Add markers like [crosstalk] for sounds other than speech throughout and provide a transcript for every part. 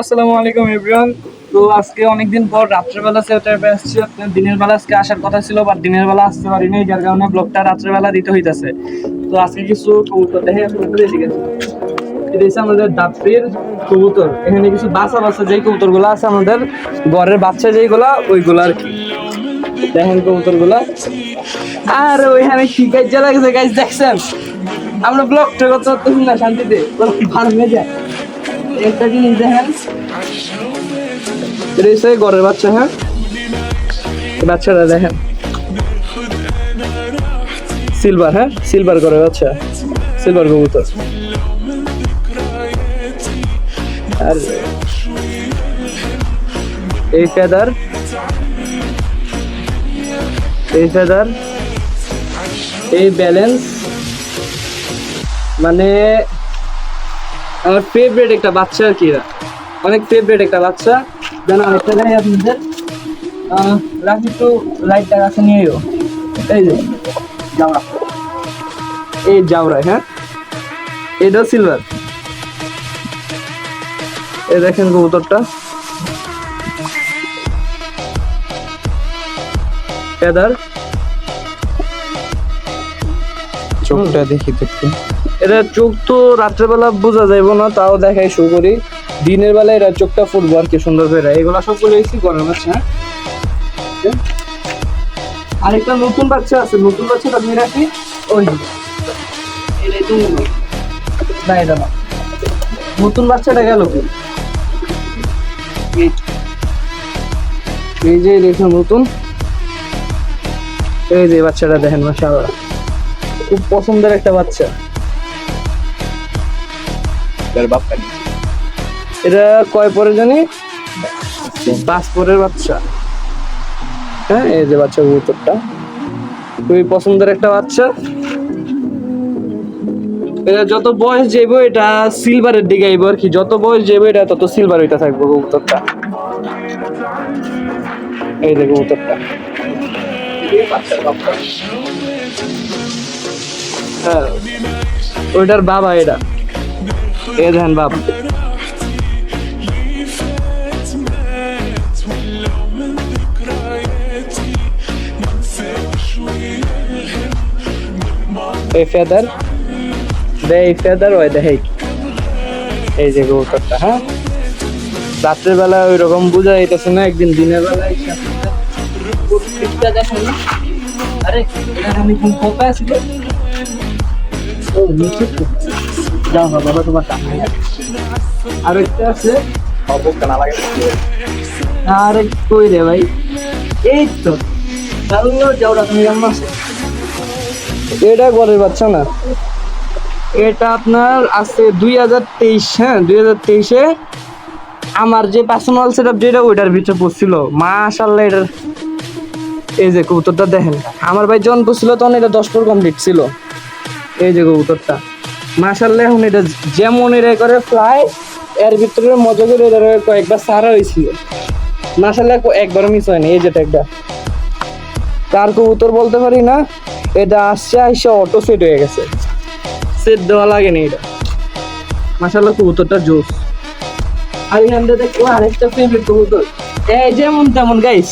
আসসালামু আলাইকুম এভরিওয়ান। তো আজকে অনেকদিন পর রাত্রেবেলা সেটাপে আসছি। আপনার দিনের বেলা আজকে আসার কথা ছিল বাট দিনের বেলা আসতে পারিনি, যার কারণে ব্লগটা রাত্রেবেলা দিতে হইতাছে। তো আজকে কিছু কবুতর দেখে এটা হচ্ছে আমাদের কবুতর। এখানে কিছু বাচ্চা বাচ্চা যেই কবুতরগুলো আছে আমাদের ঘরের বাচ্চা যেইগুলা, ওইগুলো আর কি। দেখেন কবুতরগুলা। আর, ওইখানে কি কাজ লাগছে গাইজ দেখছেন? আমরা ব্লগটা করতে পারতেছি না শান্তিতে। ভালো হয়ে দেখেন এটা ঘরের বাচ্চা হ্যাঁ? বাচ্চাটা দেখেন। সিলভার হ্যাঁ? সিলভার ঘরের বাচ্চা। সিলভার কবুতর। আর এই ফেদার এই ফেদার এই ব্যালেন্স মানে আমার ফেভারিট একটা বাচ্চা আর কি অনেক ফেভারিট একটা বাচ্চা। যেন আরেকটা আপনাদের রাখি একটু লাইটটা কাছে নিয়ে এই যে এই জাউরা হ্যাঁ? এটা সিলভার এ দেখেন কবুতরটা। ফেদার চোখটা দেখি তো একটু। এটা চোখ তো রাত্রেবেলা বোঝা যাইব না, তাও দেখাই শো করি। দিনের বেলা এটা চোখটা ফুটবো আর কি, সুন্দর করে। এগুলো সব করে এসেছি গরম আছে হ্যাঁ? আরেকটা নতুন বাচ্চা আছে, নতুন বাচ্চাটা আমি রাখি। ওই। না, এটা না। নতুন বাচ্চাটা গেল কি এই- যে। দেখুন নতুন। এই যে বাচ্চাটা দেখেন, মাশাআল্লাহ। খুব পছন্দের একটা বাচ্চা। তার বাপটা এটা কয় পরে জানি? পাঁচ পরের বাচ্চা। হ্যাঁ এই যে বাচ্চা কবুতরটা খুবই পছন্দের একটা বাচ্চা। এটা যত বয়স যাইব, এটা সিলভারের দিকে আইব আর কি। যত বয়স যাইব, এটা তত সিলভার হইতে থাকব কবুতরটা। এই যে কবুতরটা। হ্যাঁ ওইটার বাবা এটা। এ দেখেন বাবা এই ফেদার দে এই ফেদার ওই দেখে, এই যে কবুতরটা হ্যাঁ? রাত্রের বেলা ওই রকম না, একদিন দিনের বেলা। যাও না বাবা তোমার আর একটা আছে? আরে কই রে ভাই? এই তো যাওরা তুমি কেমন আছো? এটা ঘরের বাচ্চা না? এটা আপনার আছে দুই হাজার তেইশ হ্যাঁ দুই হাজার তেইশে আমার যে পার্সোনাল সেট আপ যেটা ওইটার ভিতরে পড়ছিল। মাশাল্লাহ এটার এই যে কবুতরটা দেখেন। আমার ভাই যখন পড়ছিল তখন এটা দশ পর কমপ্লিট ছিল। এই যে কবুতরটা। মাশাল্লাহ এখন এটা যেমন এটা করে ফ্লাই এর ভিতরে মজা করে এটা কয়েকবার সারা হয়েছিল। মাশাল্লাহ একবারও মিস হয়নি, এই যেটা একটা। তার কবুতর বলতে পারি না, এটা আসছে আসছে অটো সেট হয়ে গেছে। সেট দেওয়া লাগেনি এটা। মাশাল্লাহ কবুতরটা জোস। আর এখান থেকে দেখো আরেকটা ফেভারিট কবুতর। এই যেমন তেমন গাইস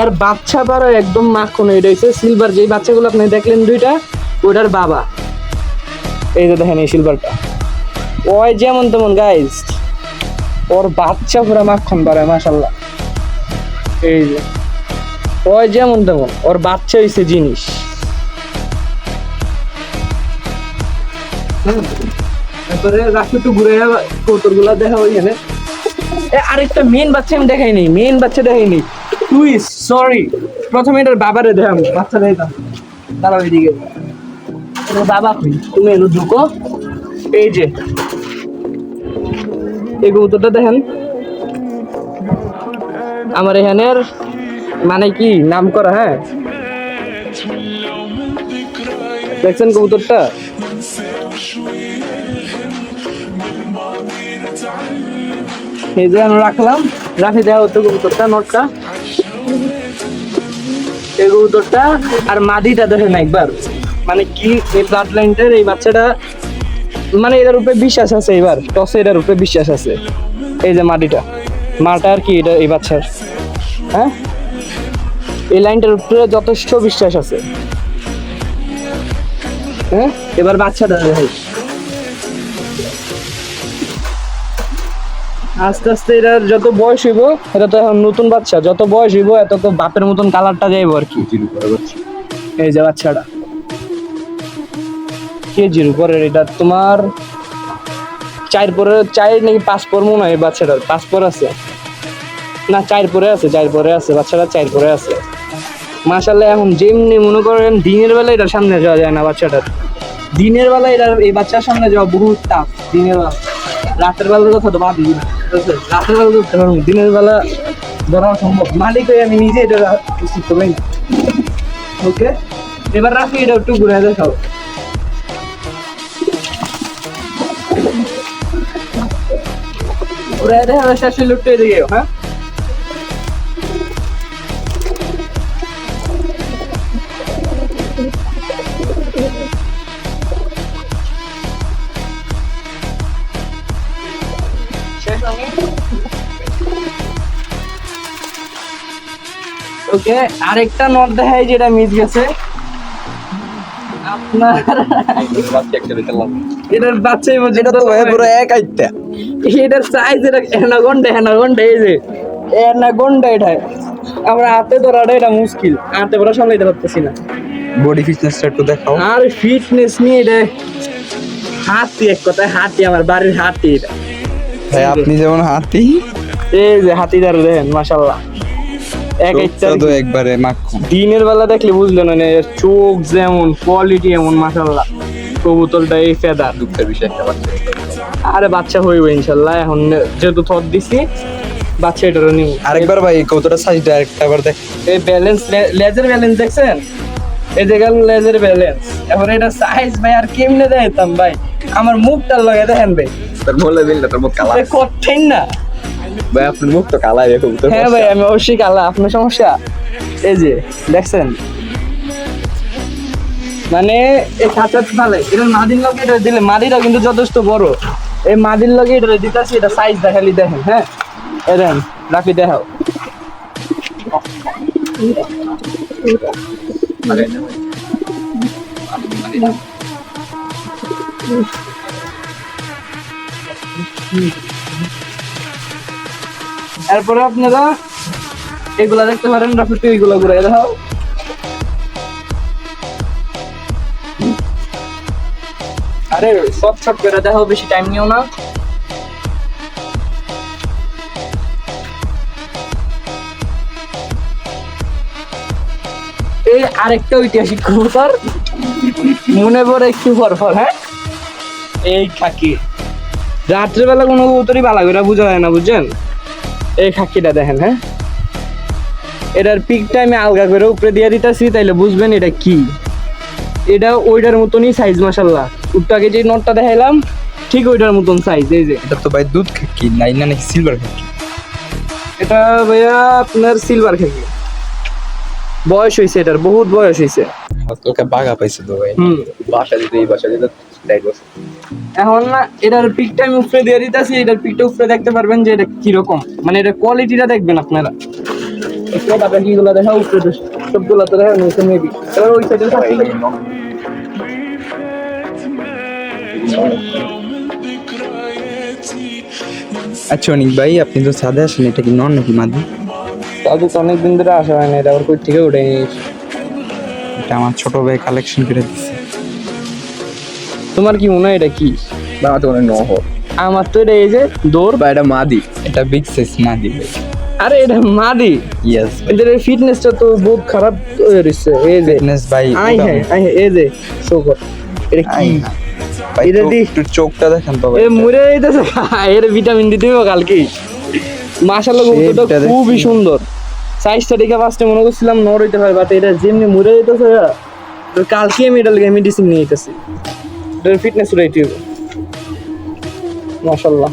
এর বাচ্চা পারো একদম মাখন এটা হচ্ছে সিলভার যেই বাচ্চাগুলো আপনি দেখলেন দুইটা, ওটার বাবা। এই যে দেখেন এই সিলভারটা ওই যেমন তেমন গাইস ওর বাচ্চা পুরো মাখন পারে মাশাল্লাহ এই যে। ওই যেমন তেমন ওর বাচ্চা হইছে জিনিস। তারপরে একটু ঘুরে দেখা আরেকটা মেন বাচ্চা আমি দেখাইনি মেন বাচ্চা দেখাইনি তুই সরি প্রথমে এটার বাবারে দেখাম বাচ্চা দেখাম এদিকে। এটার বাবা, তুমি এলো ঢুকো। এই যে। এই কবুতরটা দেখেন। আমার এখানের মানে কি, নাম করা হ্যাঁ? দেখছেন কবুতরটা? এই যে আমি রাখলাম। রাখি, দেওয়া হতো কবুতরটা, নোটটা। এই কবুতরটা আর মাদিটা দেখেন একবার। মানে কি এই ব্লাড লাইনটার এই বাচ্চাটা মানে এটার উপরে বিশ্বাস আছে এবার। টসে এটার উপরে বিশ্বাস আছে। এই যে মাটিটা। মাটা আর কি এটা এই বাচ্চার। হ্যাঁ? এই লাইনটার উপরে যথেষ্ট বিশ্বাস আছে। হ্যাঁ? এবার বাচ্চাটা দেখাই। আস্তে আস্তে এটার যত বয়স হইব এটা তো এখন নতুন বাচ্চা। যত বয়স হইব এত তো বাপের মতন কালারটা যাইব আর কি। এই যে বাচ্চাটা। কেজির উপরে এটা তোমার চার পরে, চার নাকি পাঁচ পর মনে হয় বাচ্চাটার, পাঁচ পর আছে। না, চার পরে আছে, চার পরে আছে, বাচ্চাটা চার পরে আছে। মাসাল্লাহ এখন যেমনি মনে করেন দিনের বেলা এটার সামনে যাওয়া যায় না বাচ্চাটার। দিনের বেলা এটার, এই বাচ্চার সামনে যাওয়া বহুত টাফ, দিনের বেলা। রাতের বেলার কথা তো বাদ? রাতের বেলা পারব দিনের বেলা ধরা সম্ভব। মালিক হয়ে আমি নিজে এটা উচিত ওকে? এবার রাখি এটা একটু ঘুরে দেখাও। ঘুরে দেখা শেষে লুটে দিয়ে হ্যাঁ? ওকে আরেকটা নট দেখায় যেটা মিস গেছে। আপনার বাচ্চা একটা দিলাম এটার বাচ্চাই বলছে এটা তো ভাই পুরো এক আইতা এটার সাইজ এটা অ্যানাগন্ডা অ্যানাগন্ডা এই যে। অ্যানাগন্ডা এটা। আমরা হাতে ধরাটা এটা মুশকিল। হাতে ধরা সামলাইতে পারতেছি না। বডি ফিটনেসটা একটু দেখাও। আর ফিটনেস নিয়ে এটা হাতি এক কথায় হাতি আমার বাড়ির হাতি এটা। আপনি যেমন হাতি। এই যে হাতিদার দেখেন মাশাল্লাহ এক একটা তো একবারে মাখন দিনের বেলা দেখলে বুঝলেন না চোখ যেমন কোয়ালিটি এমন মাশাল্লাহ কবুতরটা এই ফেদার। দুঃখের বিষয় একটা বাচ্চা। আরে বাচ্চা হইবে ইনশাল্লাহ এখন যেহেতু থর দিছি বাচ্চা এটারও নিব আরেকবার ভাই কতটা সাইজটা আরেকটা আবার দেখ। এই ব্যালেন্স লেজার ব্যালেন্স দেখছেন? এই যে গেল লেজার ব্যালেন্স এখন এটা সাইজ ভাই আর কেমনে দেখাইতাম ভাই? আমার মুখটা লগে দেখেন ভাই। তোর বলে দিল তোর মুখ কালা। কঠিন না। ভাই আপনার মুখ তো কালাই দেখো হ্যাঁ ভাই আমি অবশ্যই কালা আপনার সমস্যা? এই যে দেখছেন? মানে এই খাঁচা ভালো এটা মাদির লগে এটা দিলে মাদিরও কিন্তু যথেষ্ট বড়। এই মাদির লগে এটা দিতেছি এটা সাইজ দেখালি দেখেন হ্যাঁ? এই রাখি দেখাও। এরপরে আপনারা এগুলা দেখতে পারেন রাফিতে এইগুলা ঘুরে দেখাও। আরে, সব শট করে দেখাও, বেশি টাইম নিও না। এই আরেকটা ঐতিহাসিক কবুতর মনে পড়ে একটু ফরফর হ্যাঁ? এই খাকি। রাত্রেবেলা কোনো কবুতরই ভালো করে বোঝা যায় না, বুঝছেন? এই খাকিটা দেখেন হ্যাঁ? এটার পিক টাইমে আলগা করে উপরে দিয়ে দিতেছি তাইলে বুঝবেন এটা কি। এটা ওইটার মতনই সাইজ মাসাল্লাহ উটটাকে যে নটটা দেখাইলাম ঠিক ওইটার মতন সাইজ এই যে। এটা তো ভাই দুধ খাকি নাই না নাকি সিলভার খাকি? এটা ভাইয়া আপনার সিলভার খাকি। বয়স হয়েছে এটার বহুত বয়স হয়েছে তোকে বাগা পাইছে তো ভাই। বাসা দিতে এই বাসা দিতে। দেড় বছর এখন না এটার পিকটা আমি উপরে দিয়ে দিতেছি এটার পিকটা উপরে দেখতে পারবেন যে এটা কীরকম। মানে এটা কোয়ালিটিটা দেখবেন আপনারা। একটু তারপরে কিগুলো দেখা উপরে সবগুলো তো দেখা নিয়েছে মেবি এবার ওই সাইডে আচ্ছা অনিক ভাই আপনি তো সাদে আসেন এটা কি নন নাকি মাদি? তাদের তো অনেকদিন ধরে আসা হয় না এটা আবার কই থেকে উঠে এটা আমার ছোট ভাই কালেকশন করে দিচ্ছে তোমার কি মনে হয় এটা কি? বা তো নহর আমার তো এটা এই যে দৌড়। বা এটা মাদি। এটা বিগ সাইজ মাদি। ভাই আরে এটা মাদি। ইয়েস এদের ফিটনেসটা তো বহুত খারাপ হয়ে রয়েছে এই যে। ফিটনেস ভাই আই হ্যাঁ আই হ্যাঁ এই যে শো কর। এটা কি? ভাই এটা দি- একটু চোখটা দেখেন তো এ [laughs] এর ভিটামিন দিতে হবে কালকে। মাশাআল্লাহ। খুবই সুন্দর। সাইজটা দেখে ফার্স্টে মনে করছিলাম নর হইতে পারে বাট এটা যেমনি মুড়ে যাইতেছে তো কালকে আমি এটা লাগে মেডিসিন নিয়ে যেতেছি এটার ফিটনেস রেট হবে মাশাআল্লাহ।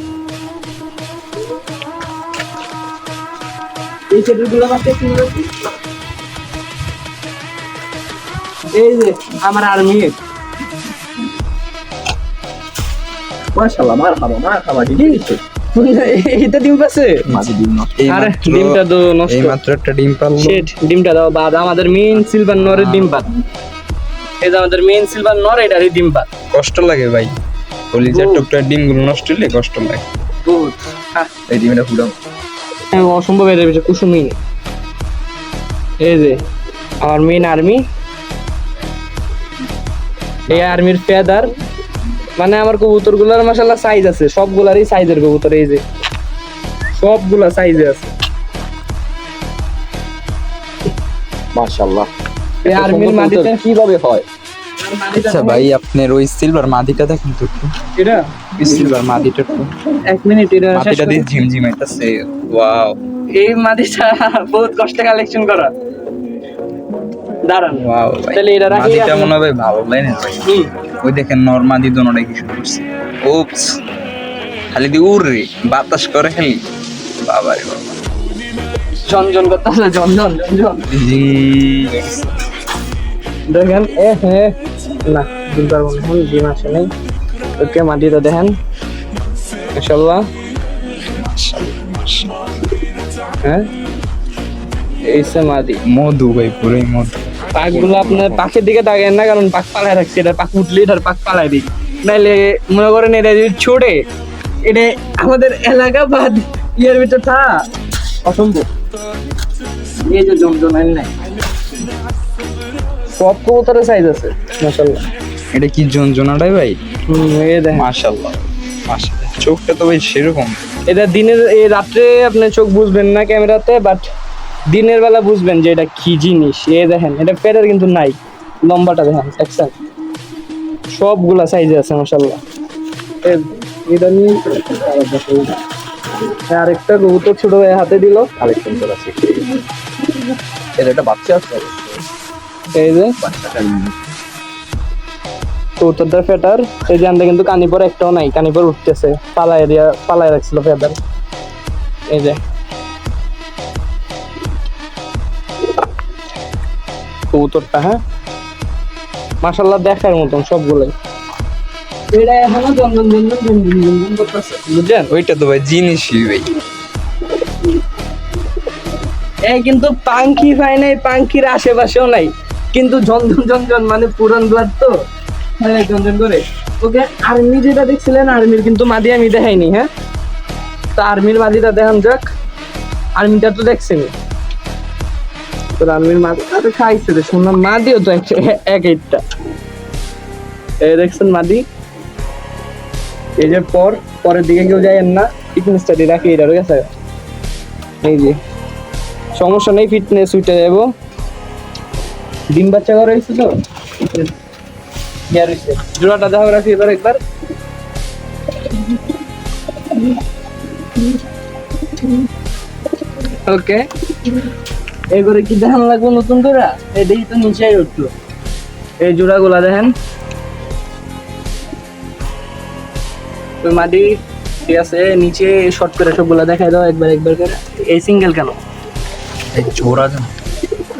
এই সেটেরগুলো মাত্র কি এই যে আমার আর্মি দিদি এইটা ডিম পাচ্ছে? আরে ডিমটা তো নষ্ট। এই মাত্র একটা ডিম পারল। শেট ডিমটা দাও বাদ। আমাদের মেইন সিলভার নরের ডিম পাত। এই যে আমাদের মেইন সিলভার নর এটারই ডিম পাত। কষ্ট লাগে ভাই। কলিজার। টুকটার ডিমগুলো নষ্ট হলে কষ্ট লাগে। বহুত হ্যাঁ। এই ডিমটা ফুটাও। হ্যাঁ, অসম্ভব এটার পিছনে কুসুমি এই যে আমার মেইন আর্মি এই আর্মির ফেদার মানে আমার কবুতরগুলার মাসাল্লাহ সাইজ আছে সবগুলারই সাইজের কবুতর এই যে। সবগুলা সাইজে আছে। মাশাআল্লাহ। এই আর্মির মাটিতে কীভাবে হয়? আচ্ছা ভাই আপনার ওই সিলভার মাদিটা দেখেন তো এটা? সিলভার মাদিটা একটু। এক মিনিট এটা করি। দিয়ে ঝিমঝিমাইতেছে ওয়াও এই মাটিটা বহুত কষ্টে কালেকশন করা। দাঁড়ান। ওয়াও তাহলে এটা রাখি মাদিটা মনে হয় ভালো লাইনের ওই দেখেন নর্মাদি দোনোটাই কি শুরু করছে। উপস খালি দিয়ে উড় বাতাস করে খালি। বাবা। রে করতেছে। দেখেন এ না ডিম পারব না এখন ডিম আসে নাই। ওকে মাটিটা দেখেন। মাশাল্লাহ হ্যাঁ? এই সে মাটি মধু ভাই পুরোই মধু। পাকগুলো আপনার পাখের দিকে তাকান না কারণ পাক পালায় রাখছে এটা পাক উঠলেই ধর পাক পালায় দিই। নাইলে মনে করেন এটা যদি ছোড়ে এটা আমাদের এলাকা বা ইয়ের ভিতর থা অসম্ভব। এই যে জমজন নাই। সব কবুতরের সাইজ আছে মাশাল্লাহ এটা কি জনজনাটাই ভাই? হুম এই দেখেন। মাশাল্লাহ মাশাল্লাহ চোখটা তো ভাই সেরকম। এটা দিনের এই রাত্রে আপনি চোখ বুঝবেন না ক্যামেরাতে বাট দিনের বেলা বুঝবেন যে এটা কি জিনিস। এ দেখেন এটা পেটের কিন্তু নাই। লম্বাটা দেখেন দেখছেন? সবগুলা সাইজে আছে মাসাল্লাহ এটা নিয়ে আরেকটা কবুতর ছোট হাতে দিল। শিখে এর একটা বাচ্চা আছে। এই যে। ফেটার। এই যে আনতে কিন্তু কানিপর একটাও নাই কানিপর উঠতেছে। পালায় দিয়া পালায় রাখছিল ফেটার। এই যে। কবুতরটা হ্যাঁ? মাশাল্লাহ দেখার মতন সবগুলাই। বুঝছেন ওইটা তো ভাই জিনিসই ভাই। এই কিন্তু পাঙ্কি পাই নাই পাঙ্কির আশেপাশেও নাই। কিন্তু ঝনঝন ঝনঝন মানে পুরান ব্লাড তো? হ্যাঁ ঝনঝন করে। ওকে আর্মি যেটা দেখছিলেন, আর্মির কিন্তু মাদি আমি দেখাইনি হ্যাঁ? তো আর্মির মাদিটা দেখান যাক। আর্মিটা তো দেখছেনি তো আর্মির মাদি আরে খাইছে রে, শুনলাম মাদিও তো এক একটা এই দেখছেন মাদি। এই যে পর, পরের দিকে কেউ যাইয়েন না ফিটনেস স্টাডি রাখি এটা, ঠিক আছে? এই যে। সমস্যা নেই ফিটনেস উঠে যাব ডিম বাচ্চা করা হয়েছে তো? জোড়াটা দেখা রাখি এবার একবার। ওকে। এবারে কি দেখান লাগবে নতুন জোড়া এটাই তো নিচেই উঠল এই জোড়াগুলা দেখেন। ওই মাটি ঠিক আছে, নিচে শর্ট করে সবগুলা দেখাই দাও একবার একবার করে। এই সিঙ্গেল কেন? এই জোড়া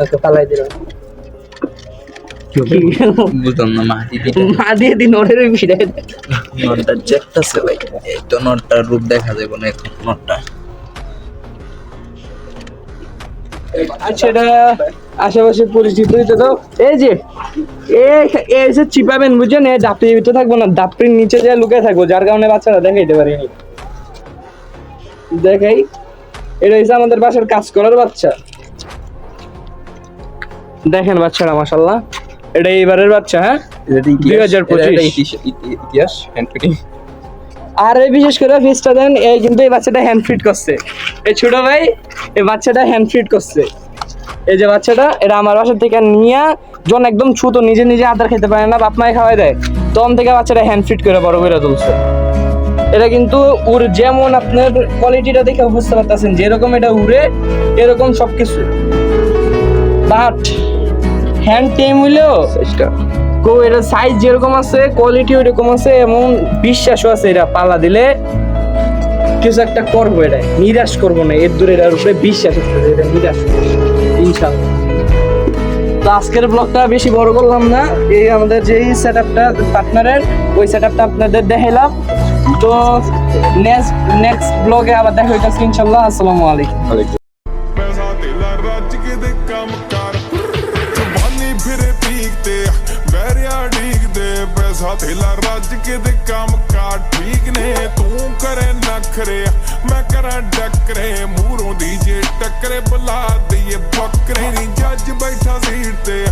ওকে ফালাই দিলাম বুঝলাম না মাটি দিয়ে দিন ওরের ভিড়ে নটটা চেকটাছে ভাই। এই তো নটটার রূপ দেখা যাবে না এখন নটটা আচ্ছা এটা আশেপাশে পরিচিত হইতে তো এই যে এ এই যে চিপাবেন বুঝছেন? এ ডাপড়ির ভিতরে থাকব না ডাপড়ির নিচে যা লুকায় থাকব যার কারণে বাচ্চারা দেখাইতে পারেনি। দেখাই এটা হচ্ছে আমাদের বাসার কাজ করার বাচ্চা। দেখেন বাচ্চারা মাসাল্লাহ এটা এইবারের বাচ্চা হ্যাঁ? দুই হাজার পঁচিশ। ইতিহাস আর এই বিশেষ করে ফিসটা দেন এই কিন্তু এই বাচ্চাটা হ্যান্ড ফিট করছে। এই ছোট ভাই এই বাচ্চাটা হ্যান্ড ফিট করছে। এই যে বাচ্চাটা এটা আমার বাসা থেকে নিয়ে জন একদম ছোট নিজে নিজে আদার খেতে পারে না বাপ মায় খাওয়াই দেয়। তখন থেকে বাচ্চাটা হ্যান্ড ফিট করে বড় করে তুলছে। এটা কিন্তু উড় যেমন আপনার কোয়ালিটিটা দেখে বুঝতে পারতেছেন যেরকম এটা উড়ে এরকম সব কিছু বাট হ্যান্ড টেম হইলেও কো এটা সাইজ যেরকম আছে কোয়ালিটি ওইরকম আছে এমন বিশ্বাসও আছে এটা পালা দিলে। কিছু একটা করব এটা নিরাশ করব না এর দূরে এটার উপরে বিশ্বাস আছে এটা নিরাশ। ইনশাল্লাহ তো আজকের ব্লগটা বেশি বড় করলাম না এই আমাদের যেই সেট আপটা পার্টনারের ওই সেট আপটা আপনাদের দেখাইলাম। তো নেক্সট নেক্সট ব্লগে আবার দেখা হইতেছে ইনশাল্লাহ আসসালামু আলাইকুম। ਨਖਰੇ ਮੈਂ ਕਰਾਂ ਡੱਕਰੇ ਮੂਹਰੋਂ ਦੀ ਜੇ ਟੱਕਰੇ, ਬੁਲਾ ਦਈਏ ਬੱਕਰੇ। ਨਹੀਂ ਜੱਜ ਬੈਠਾ ਸੀਟ ਤੇ